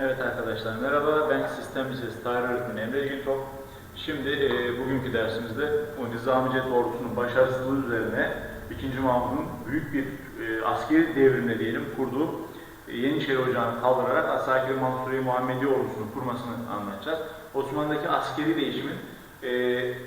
Evet arkadaşlar merhaba ben sistem lisesi tarih öğretmeni Emre Gültop. Şimdi e, bugünkü dersimizde o Nizami Cet ordusunun başarısızlığı üzerine 2. Mahmud'un büyük bir e, askeri devrimle diyelim kurduğu e, Yeniçeri Ocağı'nı kaldırarak Asakir Mansuri Muhammedi ordusunu kurmasını anlatacağız. Osmanlı'daki askeri değişimin e,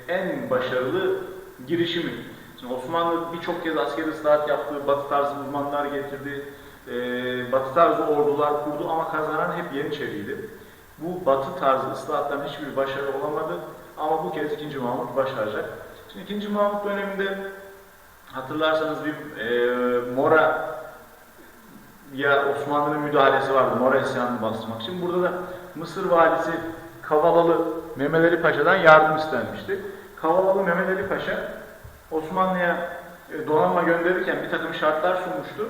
en başarılı girişimi. Şimdi Osmanlı birçok kez askeri ıslahat yaptı, batı tarzı uzmanlar getirdi, e, batı tarzı ordular kurdu ama kazanan hep Yeniçeriydi. Bu batı tarzı ıslahatların hiçbir başarı olamadı ama bu kez 2. Mahmut başaracak. Şimdi 2. Mahmut döneminde hatırlarsanız bir e, Mora ya Osmanlı'nın müdahalesi vardı Mora isyanını bastırmak için. Burada da Mısır valisi Kavalalı Mehmet Ali Paşa'dan yardım istenmişti. Kavalalı Mehmet Ali Paşa Osmanlı'ya e, donanma gönderirken bir takım şartlar sunmuştu.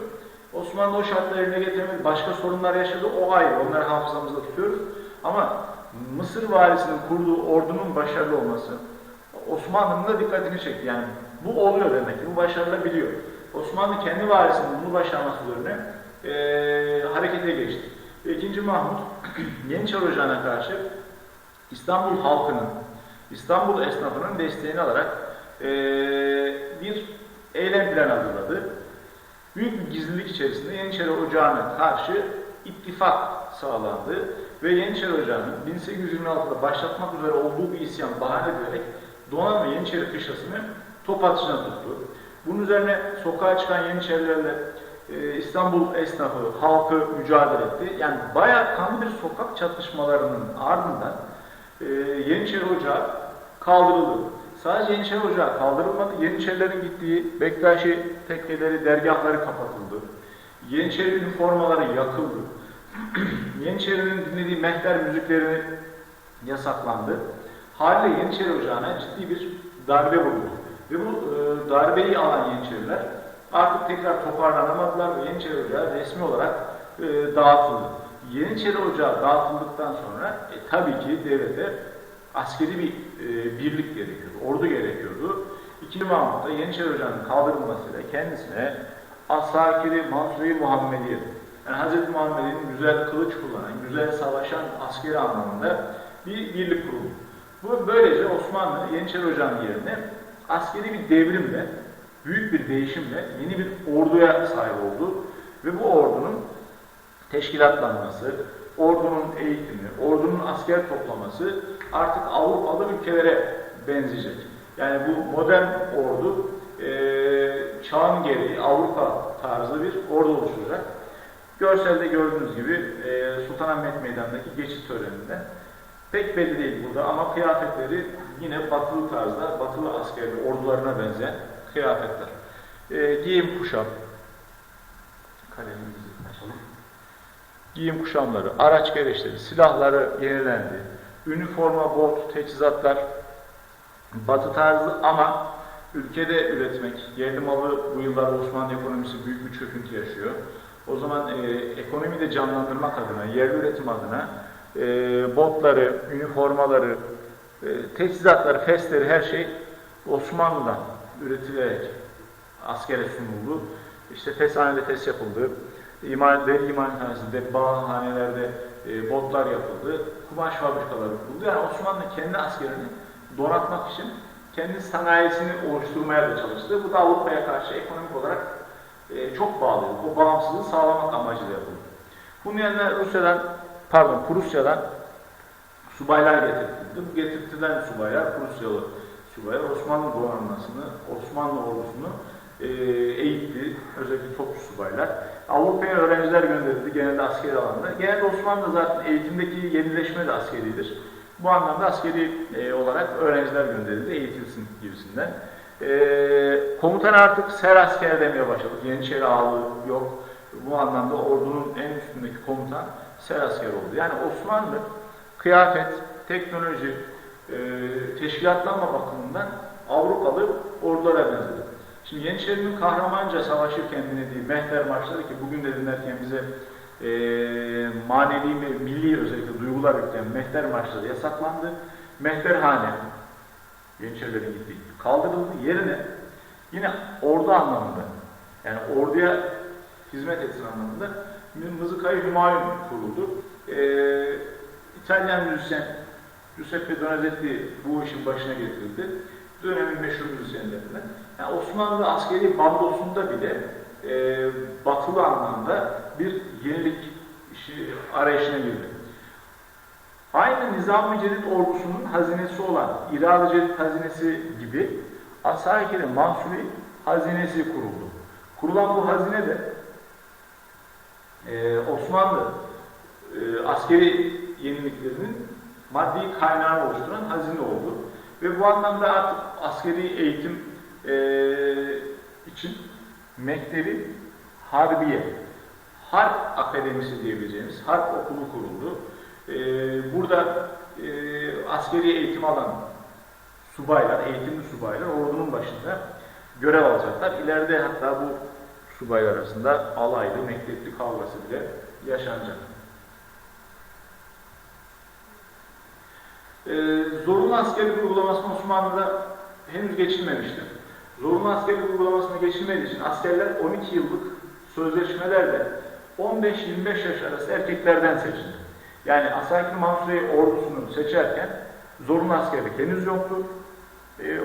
Osmanlı o şartları yerine getiremedi. Başka sorunlar yaşadı. O ayrı. Onları hafızamızda tutuyoruz. Ama Mısır valisinin kurduğu ordunun başarılı olması Osmanlı'nın da dikkatini çekti. Yani bu oluyor demek ki. Bu başarılabiliyor. Osmanlı kendi valisinin bunu başarması üzerine e, harekete geçti. Ve 2. Mahmut Yeniçeri Ocağı'na karşı İstanbul halkının, İstanbul esnafının desteğini alarak e, bir eylem planı hazırladı. Büyük bir gizlilik içerisinde Yeniçeri Ocağı'na karşı ittifak sağlandı ve Yeniçeri Ocağı'nın 1826'da başlatmak üzere olduğu bir isyan bahane ederek Doğan ve Yeniçeri kışlasını top atışına tuttu. Bunun üzerine sokağa çıkan Yeniçerilerle e, İstanbul esnafı, halkı mücadele etti. Yani bayağı kanlı bir sokak çatışmalarının ardından e, Yeniçeri Ocağı kaldırıldı. Sadece Yeniçeri Ocağı kaldırılmadı. Yeniçerilerin gittiği Bektaşi tekkeleri, dergahları kapatıldı. Yeniçeri üniformaları yakıldı. Yeniçeri'nin dinlediği mehter müzikleri yasaklandı. Haliyle Yeniçeri Ocağı'na ciddi bir darbe vurdu. Ve bu e, darbeyi alan Yeniçeriler artık tekrar toparlanamadılar ve Yeniçeri Ocağı resmi olarak e, dağıtıldı. Yeniçeri Ocağı dağıtıldıktan sonra e, tabii ki devlete askeri bir e, birlik gerekiyordu, ordu gerekiyordu. İkinci Mahmut da Yeniçeri Ocağı'nın kaldırılmasıyla kendisine Asakiri Mansuri Muhammediye, yani Hz. Muhammed'in güzel kılıç kullanan, güzel savaşan askeri anlamında bir birlik kuruldu. Bu böylece Osmanlı Yeniçeri Ocağı'nın yerine askeri bir devrimle, büyük bir değişimle yeni bir orduya sahip oldu. Ve bu ordunun teşkilatlanması, ordunun eğitimi, ordunun asker toplaması artık Avrupalı ülkelere benzeyecek. Yani bu modern ordu e, çağın gereği Avrupa tarzı bir ordu oluşturacak. Görselde gördüğünüz gibi e, Sultanahmet Meydanı'ndaki geçit töreninde pek belli değil burada ama kıyafetleri yine batılı tarzda, batılı askerli ordularına benzeyen kıyafetler. E, giyim kuşam, kalemimizi açalım. Giyim kuşamları, araç gereçleri, silahları yenilendi. Üniforma, bot, teçhizatlar batı tarzı ama ülkede üretmek, yerli malı bu yıllarda Osmanlı ekonomisi büyük bir çöküntü yaşıyor. O zaman e, ekonomiyi de canlandırmak adına, yerli üretim adına e, botları, üniformaları, e, teçhizatları, fesleri her şey Osmanlı'dan üretilerek askere sunuldu. İşte feshanede fes yapıldı. İman, deri imalathanesinde, bağhanelerde e, botlar yapıldı. Kumaş fabrikaları kuruldu. Yani Osmanlı kendi askerini donatmak için kendi sanayisini oluşturmaya da çalıştı. Bu da Avrupa'ya karşı ekonomik olarak e, çok bağlıydı. O bağımsızlığı sağlamak amacıyla yapıldı. Bunun yanına Rusya'dan, pardon Prusya'dan subaylar getirtildi. Bu getirtilen subaylar, Prusyalı subaylar Osmanlı donanmasını, Osmanlı ordusunu e, eğitti. Özellikle topçu subaylar. Avrupa'ya öğrenciler gönderildi genelde askeri alanda. Genelde Osmanlı zaten eğitimdeki yenileşme de askeridir. Bu anlamda askeri e, olarak öğrenciler gönderildi, eğitilsin gibisinden. E, komutan artık ser asker demeye başladık. Yeniçeri ağalığı yok. Bu anlamda ordunun en üstündeki komutan ser asker oldu. Yani Osmanlı kıyafet, teknoloji, e, teşkilatlanma bakımından Avrupalı ordulara benzedi. Şimdi Yeniçeri'nin kahramanca savaşırken dinlediği mehter marşları ki bugün de dinlerken bize e, manevi ve milli özellikle duygular yükleyen mehter marşları yasaklandı. Mehterhane, Yeniçerilerin gittiği kaldırıldı. Yerine yine ordu anlamında, yani orduya hizmet etsin anlamında Mızıkayı Hümayun kuruldu. E, İtalyan müzisyen Giuseppe Donizetti bu işin başına getirildi. Dönemin meşhur müzisyenlerinden. Yani Osmanlı askeri bandosunda bile e, batılı anlamda bir yenilik işi arayışına girdi. Aynı Nizam-ı Cedid ordusunun hazinesi olan İrad-ı Cedid hazinesi gibi Ashab-ı Mansuri hazinesi kuruldu. Kurulan bu hazine de e, Osmanlı e, askeri yeniliklerinin maddi kaynağını oluşturan hazine oldu. Ve bu anlamda artık askeri eğitim e, için Mektebi Harbiye, Harp Akademisi diyebileceğimiz harp okulu kuruldu. E, burada e, askeri eğitim alan subaylar, eğitimli subaylar ordunun başında görev alacaklar. İleride hatta bu subaylar arasında alaylı, mektepli kavgası bile yaşanacak. Ee, zorunlu askerlik uygulamasını Osmanlı'da henüz geçilmemiştir. Zorunlu askerlik uygulamasını geçilmediği için askerler 12 yıllık sözleşmelerle 15-25 yaş arası erkeklerden seçildi. Yani Asakir Mansuriye ordusunu seçerken zorunlu askerlik henüz yoktu.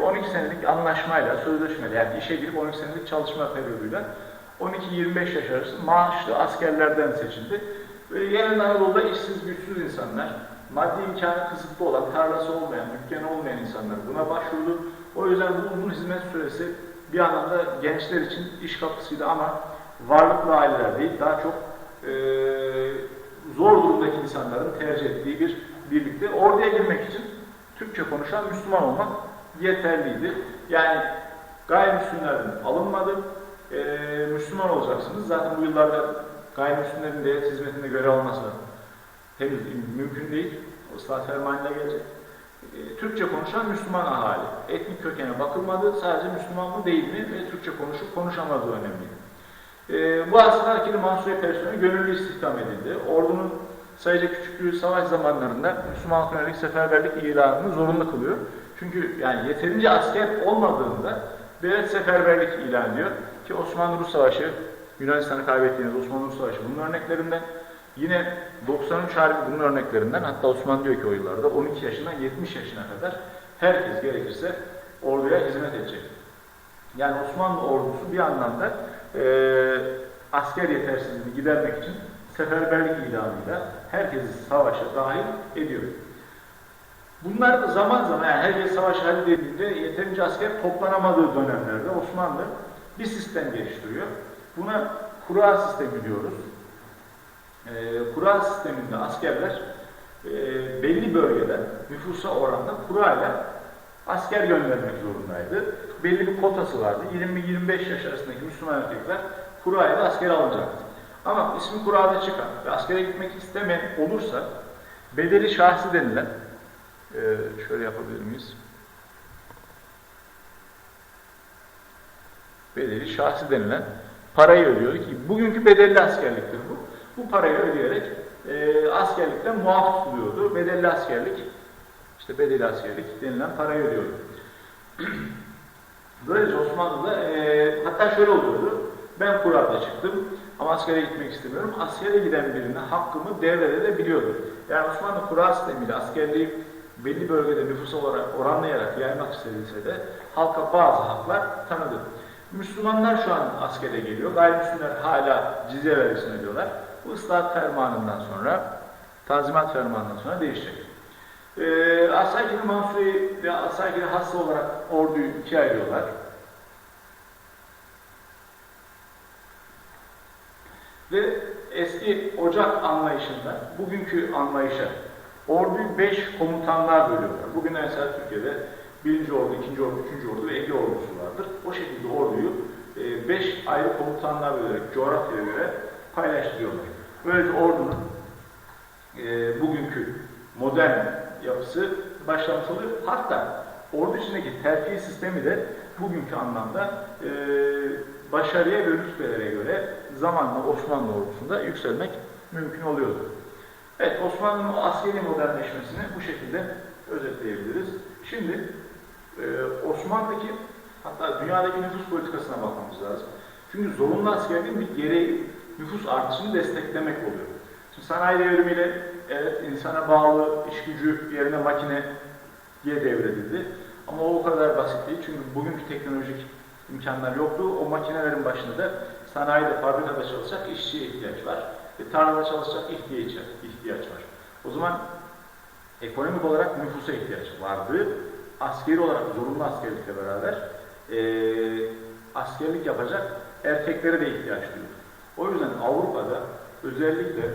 12 senelik anlaşmayla, sözleşmeyle yani işe girip 12 senelik çalışma periyoduyla 12-25 yaş arası maaşlı askerlerden seçildi. Ve genel Anadolu'da işsiz, güçsüz insanlar, maddi imkanı kısıtlı olan, tarlası olmayan, dükkanı olmayan insanlar buna başvurdu. O yüzden bu uzun hizmet süresi bir anlamda gençler için iş kapısıydı ama varlıklı aileler değil, daha çok e, zor durumdaki insanların tercih ettiği bir birlikte. Orduya girmek için Türkçe konuşan Müslüman olmak yeterliydi. Yani gayrimüslimlerden alınmadı. E, Müslüman olacaksınız. Zaten bu yıllarda gayrimüslimlerin devlet hizmetinde görev alması henüz mümkün değil. O ıslah fermanıyla gelecek. E, Türkçe konuşan Müslüman ahali. Etnik kökene bakılmadı. Sadece Müslüman mı değil mi ve Türkçe konuşup konuşamadığı önemliydi. E, bu askerlikli Mansuriye personeli gönüllü istihdam edildi. Ordunun sayıca küçüklüğü savaş zamanlarında Müslüman yönelik seferberlik ilanını zorunlu kılıyor. Çünkü yani yeterince asker olmadığında devlet seferberlik ilan ediyor. Ki Osmanlı-Rus Savaşı, Yunanistan'ı kaybettiğiniz Osmanlı-Rus Savaşı bunun örneklerinden. Yine 93 Harbi bunun örneklerinden. Hatta Osmanlı diyor ki o yıllarda 12 yaşından 70 yaşına kadar herkes gerekirse orduya hizmet edecek. Yani Osmanlı ordusu bir anlamda e, asker yetersizliğini gidermek için seferberlik ilanıyla herkesi savaşa dahil ediyor. Bunlar zaman zaman yani herkes savaş halledildiğinde yeterince asker toplanamadığı dönemlerde Osmanlı bir sistem geliştiriyor. Buna kura sistemi diyoruz. E, kura sisteminde askerler e, belli bölgeden nüfusa oranla kurayla asker göndermek zorundaydı. Belli bir kotası vardı. 20-25 yaş arasındaki Müslüman erkekler kurayla asker alınacaktı. Ama ismi kurada çıkan ve askere gitmek istemeyen olursa bedeli şahsi denilen ee, şöyle yapabilir miyiz? Bedeli şahsi denilen parayı ödüyor ki bugünkü bedelli askerliktir bu. Bu parayı ödeyerek e, askerlikten muaf tutuluyordu. Bedelli askerlik, işte bedelli askerlik denilen parayı ödüyordu. Böylece Osmanlı'da e, hatta şöyle oluyordu. Ben kurada çıktım ama askere gitmek istemiyorum. Askere giden birine hakkımı devredebiliyordu. Yani Osmanlı kura sistemiyle askerliği belli bölgede nüfus olarak oranlayarak yaymak istediyse de halka bazı haklar tanıdı. Müslümanlar şu an askere geliyor. Gayrimüslimler hala cizye vergisini ödüyorlar. Bu ıslahat fermanından sonra, tazimat fermanından sonra değişecek. Ee, Asakir Mansuri ve Asakir Hassa olarak orduyu ikiye ayırıyorlar. Ve eski ocak anlayışında bugünkü anlayışa orduyu beş komutanlar bölüyorlar. Bugün mesela Türkiye'de birinci ordu, ikinci ordu, üçüncü ordu ve Ege ordusu vardır. O şekilde orduyu e, beş ayrı komutanlar bölerek coğrafyaya göre paylaştırıyorlar. Böylece ordunun e, bugünkü modern yapısı başlamış. Hatta ordu içindeki terfi sistemi de bugünkü anlamda e, başarıya ve rütbelere göre zamanla Osmanlı ordusunda yükselmek mümkün oluyordu. Evet, Osmanlı'nın askeri modernleşmesini bu şekilde özetleyebiliriz. Şimdi e, Osmanlı'daki hatta dünyadaki nüfus politikasına bakmamız lazım. Çünkü zorunlu askerliğin bir gereği nüfus artışını desteklemek oluyor. Şimdi sanayi devrimiyle evet insana bağlı iş gücü yerine makineye devredildi. Ama o kadar basit değil çünkü bugünkü teknolojik imkanlar yoktu. O makinelerin başında da sanayide, fabrikada çalışacak işçiye ihtiyaç var. Ve tarlada çalışacak ihtiyaç, ihtiyaç var. O zaman ekonomik olarak nüfusa ihtiyaç vardı. Askeri olarak zorunlu askerlikle beraber eee, askerlik yapacak erkeklere de ihtiyaç duyuldu. O yüzden Avrupa'da özellikle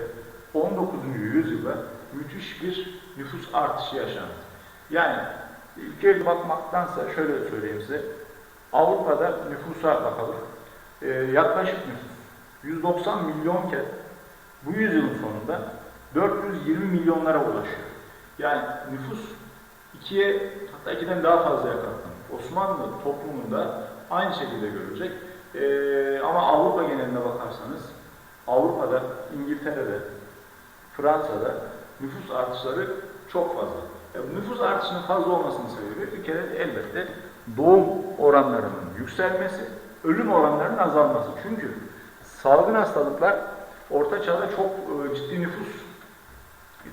19. yüzyılda müthiş bir nüfus artışı yaşandı. Yani ülkeye bakmaktansa şöyle söyleyeyim size. Avrupa'da nüfusa bakalım. Ee, yaklaşık nüfus 190 milyon kez bu yüzyılın sonunda 420 milyonlara ulaşıyor. Yani nüfus ikiye hatta ikiden daha fazlaya katlandı. Osmanlı toplumunda aynı şekilde görülecek. Ee, ama Avrupa geneline bakarsanız Avrupa'da, İngiltere'de, Fransa'da nüfus artışları çok fazla. E, bu nüfus artışının fazla olmasının sebebi bir kere elbette doğum oranlarının yükselmesi, ölüm oranlarının azalması. Çünkü salgın hastalıklar Orta Çağ'da çok e, ciddi nüfus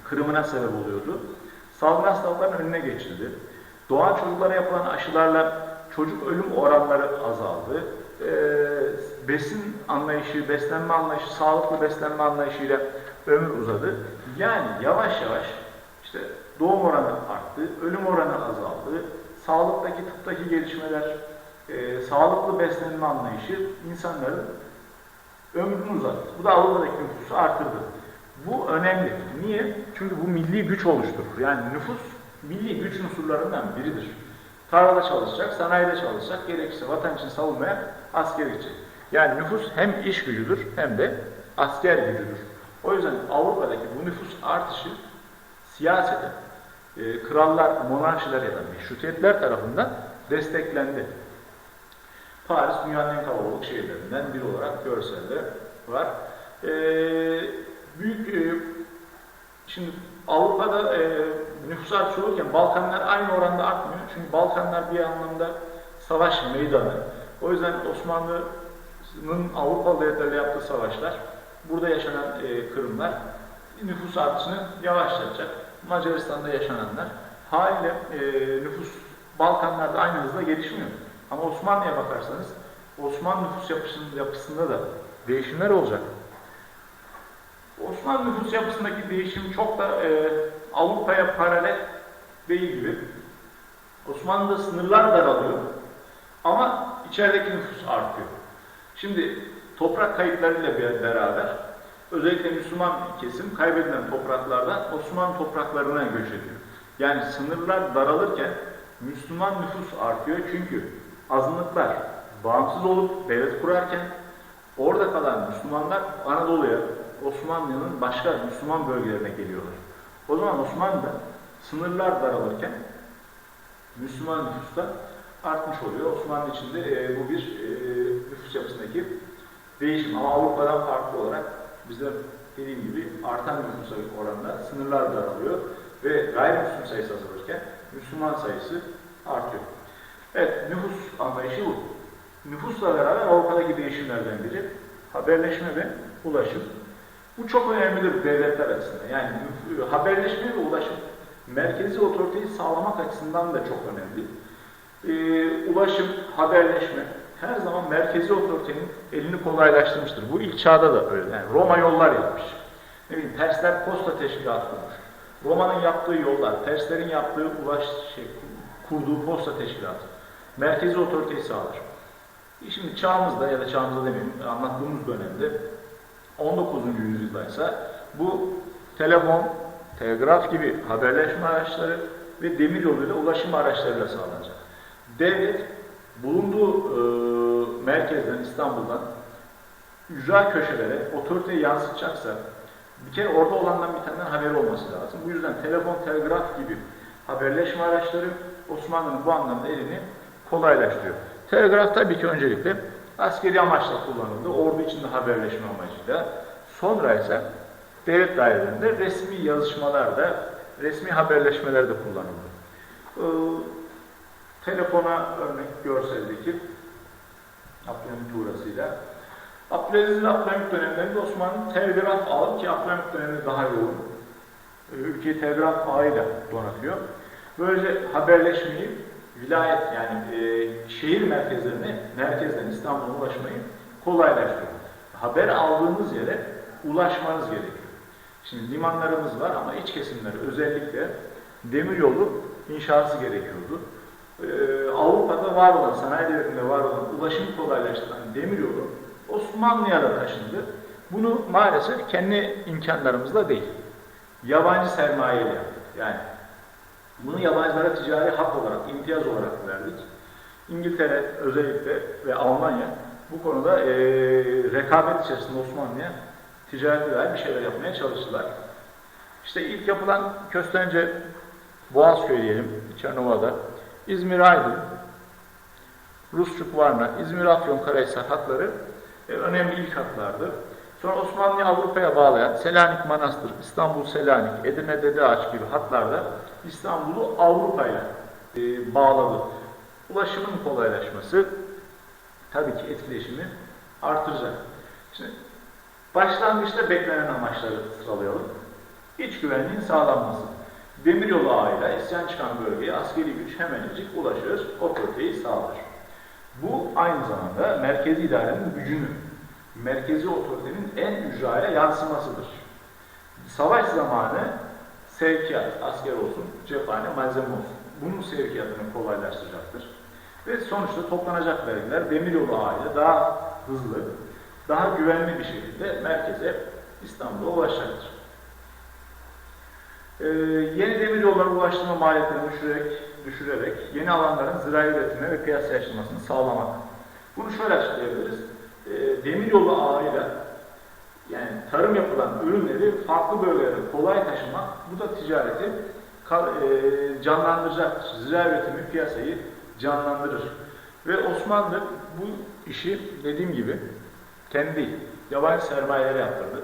kırımına sebep oluyordu. Salgın hastalıkların önüne geçildi. Doğan çocuklara yapılan aşılarla çocuk ölüm oranları azaldı. Ee, besin anlayışı, beslenme anlayışı, sağlıklı beslenme anlayışıyla ömür uzadı. Yani yavaş yavaş işte doğum oranı arttı, ölüm oranı azaldı. Sağlıktaki, tıptaki gelişmeler, e, sağlıklı beslenme anlayışı insanların ömrünü uzattı. Bu da Avrupa'daki nüfusu artırdı. Bu önemli. Niye? Çünkü bu milli güç oluşturur. Yani nüfus milli güç unsurlarından biridir. Tarlada çalışacak, sanayide çalışacak, gerekirse vatan için savunmaya asker gidecek. Yani nüfus hem iş gücüdür hem de asker gücüdür. O yüzden Avrupa'daki bu nüfus artışı siyaseten e, krallar, monarşiler ya da meşrutiyetler tarafından desteklendi. Paris dünyanın en kalabalık şehirlerinden biri olarak görselde var. E, büyük e, şimdi Avrupa'da e, nüfus artışı olurken Balkanlar aynı oranda artmıyor. Çünkü Balkanlar bir anlamda savaş meydanı. O yüzden Osmanlı'nın Avrupalı devletlerle yaptığı savaşlar, burada yaşanan e, kırımlar nüfus artışını yavaşlatacak. Macaristan'da yaşananlar haliyle e, nüfus Balkanlarda aynı hızla gelişmiyor. Ama Osmanlı'ya bakarsanız Osmanlı nüfus yapısında, yapısında da değişimler olacak. Osmanlı nüfus yapısındaki değişim çok da e, Avrupa'ya paralel değil gibi. Osmanlı'da sınırlar daralıyor ama içerideki nüfus artıyor. Şimdi toprak kayıplarıyla beraber özellikle Müslüman kesim kaybedilen topraklardan Osmanlı topraklarına göç ediyor. Yani sınırlar daralırken Müslüman nüfus artıyor çünkü azınlıklar bağımsız olup devlet kurarken orada kalan Müslümanlar Anadolu'ya, Osmanlı'nın başka Müslüman bölgelerine geliyorlar. O zaman Osmanlı'da sınırlar daralırken Müslüman nüfus da artmış oluyor. Osmanlı içinde e, bu bir e, nüfus yapısındaki değişim. Ama Avrupa'dan farklı olarak bizde dediğim gibi artan nüfusa oranla sınırlar daralıyor ve gayrimüslim sayısı azalırken Müslüman sayısı artıyor. Evet, nüfus anlayışı bu. Nüfusla beraber Avrupa'daki değişimlerden biri haberleşme ve ulaşım. Bu çok önemlidir devletler açısından. Yani haberleşme ve ulaşım merkezi otoriteyi sağlamak açısından da çok önemli. Ee, ulaşım, haberleşme her zaman merkezi otoritenin elini kolaylaştırmıştır. Bu ilk çağda da öyle. Yani Roma yollar yapmış. Ne bileyim Persler posta teşkilatı kurmuş. Roma'nın yaptığı yollar, Perslerin yaptığı ulaş şey, kurduğu posta teşkilatı. Merkezi otoriteyi sağlar. E Şimdi çağımızda ya da çağımızda demeyeyim, anlattığımız dönemde 19. yüzyıldaysa bu telefon, telgraf gibi haberleşme araçları ve demir yoluyla ulaşım araçlarıyla sağlanacak. Devlet bulunduğu e, merkezden, İstanbul'dan ücra köşelere otoriteyi yansıtacaksa bir kere orada olandan bir tane haberi olması lazım. Bu yüzden telefon, telgraf gibi haberleşme araçları Osmanlı'nın bu anlamda elini kolaylaştırıyor. Telgraf tabii ki öncelikle askeri amaçla kullanıldı. Ordu içinde haberleşme amacıyla. Sonra ise devlet dairelerinde resmi yazışmalarda, resmi haberleşmelerde kullanıldı. Ee, telefona örnek görseldeki Abdülhamit tuğrasıyla Abdülaziz Abdülhamit dönemlerinde Osmanlı telgraf ağı ki Abdülhamit döneminde daha yoğun. e, Ülkeyi telgraf ağıyla donatıyor. Böylece haberleşmeyi vilayet yani e, şehir merkezlerine, merkezden İstanbul'a ulaşmayı kolaylaştırıyor. Haber aldığınız yere ulaşmanız gerekiyor. Şimdi limanlarımız var ama iç kesimleri özellikle demiryolu inşası gerekiyordu. Ee, Avrupa'da var olan, sanayi devletinde var olan ulaşımı kolaylaştıran demiryolu Osmanlı'ya da taşındı. Bunu maalesef kendi imkanlarımızla değil, yabancı sermayeyle yaptık. Yani bunu yabancılara ticari hak olarak, imtiyaz olarak verdik. İngiltere özellikle ve Almanya bu konuda e, rekabet içerisinde Osmanlı'ya ticarete dair bir şeyler yapmaya çalıştılar. İşte ilk yapılan Köstence Boğazköy diyelim, Çernova'da, İzmir Aydın, Rusçuk Varna, İzmir Afyon Karahisar hatları e, önemli ilk hatlardı. Sonra Osmanlı'yı Avrupa'ya bağlayan Selanik Manastır, İstanbul Selanik, Edirne Dede Ağaç gibi hatlarda İstanbul'u Avrupa'ya e, bağladı. Ulaşımın kolaylaşması tabii ki etkileşimi artıracak. Şimdi başlangıçta beklenen amaçları sıralayalım. İç güvenliğin sağlanması. Demiryolu ağıyla isyan çıkan bölgeye askeri güç hemencik ulaşır, otoriteyi sağlar. Bu aynı zamanda merkezi idarenin gücünü, merkezi otoritenin en ücraya yansımasıdır. Savaş zamanı sevkiyat, asker olsun, cephane, malzeme olsun. Bunun sevkiyatını kolaylaştıracaktır. Ve sonuçta toplanacak vergiler demiryolu ağıyla daha hızlı, daha güvenli bir şekilde merkeze İstanbul'a ulaşacaktır. Ee, yeni demir yolları ulaştırma maliyetlerini düşürerek, düşürerek yeni alanların zirai üretime ve piyasaya açılmasını sağlamak. Bunu şöyle açıklayabiliriz. Ee, demir yolu ağıyla yani tarım yapılan ürünleri farklı bölgelere kolay taşımak bu da ticareti e, canlandıracaktır. Zirai üretimi piyasayı canlandırır. Ve Osmanlı bu işi dediğim gibi kendi yabancı sermayelere yaptırdı.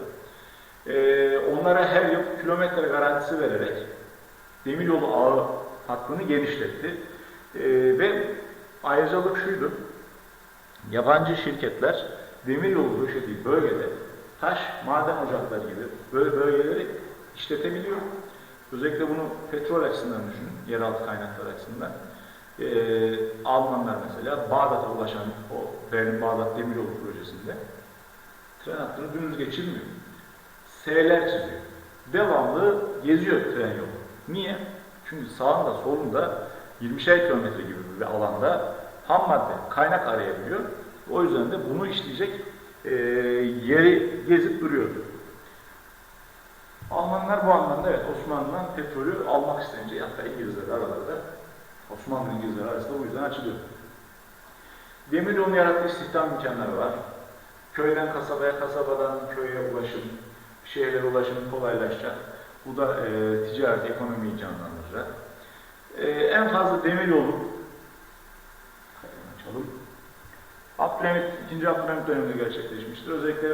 Ee, onlara her yıl kilometre garantisi vererek demiryolu ağı hattını genişletti. Ee, ve ayrıcalık şuydu, yabancı şirketler demiryolu döşediği bölgede taş, maden ocakları gibi böyle bölgeleri işletebiliyor. Özellikle bunu petrol açısından düşünün, yeraltı kaynakları açısından. Ee, Almanlar mesela Bağdat'a ulaşan o Berlin-Bağdat demiryolu projesinde tren hattını dümdüz geçirmiyor. S'ler çiziyor. Devamlı geziyor tren yolu. Niye? Çünkü sağında solunda 20'şer kilometre gibi bir alanda ham madde, kaynak arayabiliyor. O yüzden de bunu işleyecek e, yeri gezip duruyor. Almanlar bu anlamda evet Osmanlı'dan petrolü almak isteyince hatta İngilizler aralarında Osmanlı İngilizler arasında bu yüzden açılıyor. Demiryolunun yarattığı istihdam imkanları var. Köyden kasabaya, kasabadan köye ulaşım, şehirlere ulaşım kolaylaşacak. Bu da e, ticaret, ekonomiyi canlandıracak. E, en fazla demir yolu açalım. Abdülhamit, 2. Abdülhamit döneminde gerçekleşmiştir. Özellikle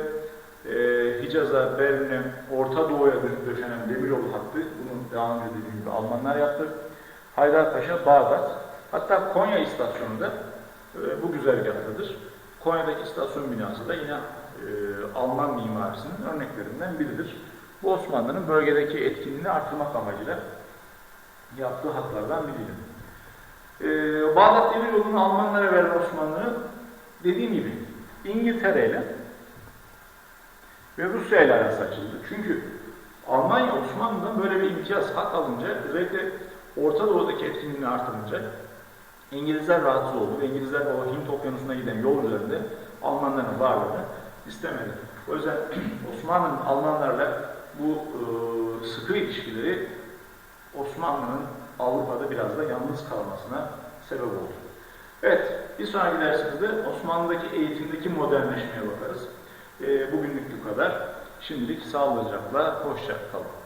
e, Hicaz'a, Berlin'e, Orta Doğu'ya dö- döşenen demiryolu hattı, bunu daha önce dediğim gibi Almanlar yaptı. Haydarpaşa, Bağdat, hatta Konya istasyonu da e, bu güzergahtadır. Konya'daki istasyon binası da yine e, Alman mimarisinin örneklerinden biridir. Bu Osmanlı'nın bölgedeki etkinliğini artırmak amacıyla yaptığı hatlardan biriydi. E, Bağdat Demiryolu'nu Almanlara veren Osmanlı dediğim gibi İngiltere ile ve Rusya ile arası açıldı. Çünkü Almanya Osmanlı'dan böyle bir imtiyaz hak alınca özellikle Orta Doğu'daki etkinliğini artırınca İngilizler rahatsız oldu İngilizler o Hint okyanusuna giden yol üzerinde Almanların varlığını istemedi. O yüzden Osmanlı'nın Almanlarla bu e, sıkı ilişkileri Osmanlı'nın Avrupa'da biraz da yalnız kalmasına sebep oldu. Evet, bir sonraki dersimizde Osmanlı'daki eğitimdeki modernleşmeye bakarız. E, bugünlük bu kadar. Şimdilik sağlıcakla, hoşça kalın.